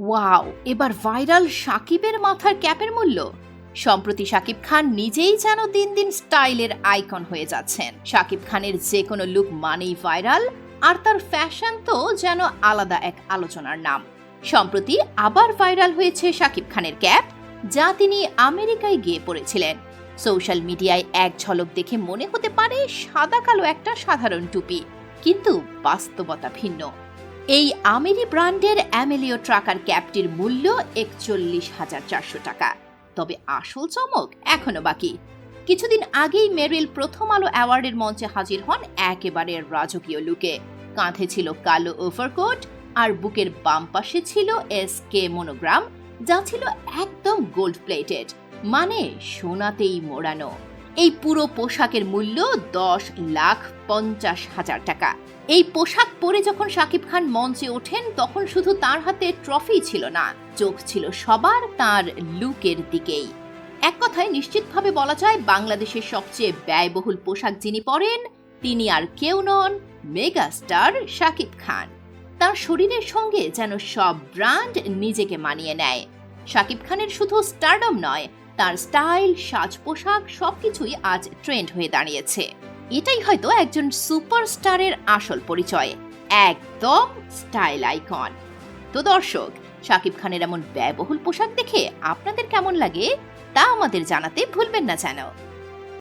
Wow, এবার viral সাকিবের মাথার ক্যাপের মূল্য। সম্প্রতি সাকিব খান নিজেই যেন দিন দিন স্টাইলের আইকন হয়ে যাচ্ছেন। সাকিব খানের যে কোনো লুক মানেই ভাইরাল, আর তার ফ্যাশন তো যেন আলাদা এক আলোচনার নাম। সম্প্রতি আবার ভাইরাল হয়েছে সাকিব খানের ক্যাপ, যা তিনি আমেরিকায় গিয়ে পড়েছিলেন সোশ্যাল মিডিয়ায় এক ঝলক দেখে মনে হতে পারে সাদা কালো একটা সাধারণ টুপি, কিন্তু বাস্তবতা ভিন্ন। এই আমেরি ব্র্যান্ডের অ্যামেলিও ট্রাকার ক্যাপটির মূল্য একচল্লিশ হাজার চারশো টাকা। তবে আসল চমক এখনও বাকি। কিছুদিন আগেই মেরিল প্রথম আলো অ্যাওয়ার্ডের মঞ্চে হাজির হন একেবারে রাজকীয় লুকে। কাঁধে ছিল কালো ওভারকোট আর বুকের বাম পাশে ছিল এস কে মনোগ্রাম, যা ছিল একদম গোল্ড প্লেটেড মানে সোনাতেই মোড়ানো। এই পুরো পোশাকের মূল্য দশ লাখ পঞ্চাশ হাজার টাকা। এই পোশাক পরে যখন শাকিব খান মঞ্চে ওঠেন, তখন শুধু তার হাতে ট্রফি ছিল না, চোখ ছিল সবার তার লুকের দিকেই। এক কথায় নিশ্চিতভাবে বলা যায়, বাংলাদেশের সবচেয়ে ব্যয়বহুল পোশাক যিনি পরেন, তিনি আর কেউ নন মেগা স্টার শাকিব খান। তার শরীরের সঙ্গে যেন সব ব্র্যান্ড নিজেকে মানিয়ে নেয়। শাকিব খানের শুধু স্টারডম নয় তার স্টাইল সাজ পোশাক সবকিছুই আজ ট্রেন্ড হয়ে দাঁড়িয়েছে। এটাই হয়তো একজন সুপারস্টারের আসল পরিচয়, একদম স্টাইল আইকন। তো দর্শক, শাকিব খানের এমন ব্যয়বহুল পোশাক দেখে আপনাদের কেমন লাগে? তা আমাদের জানাতে ভুলবেন না যেন।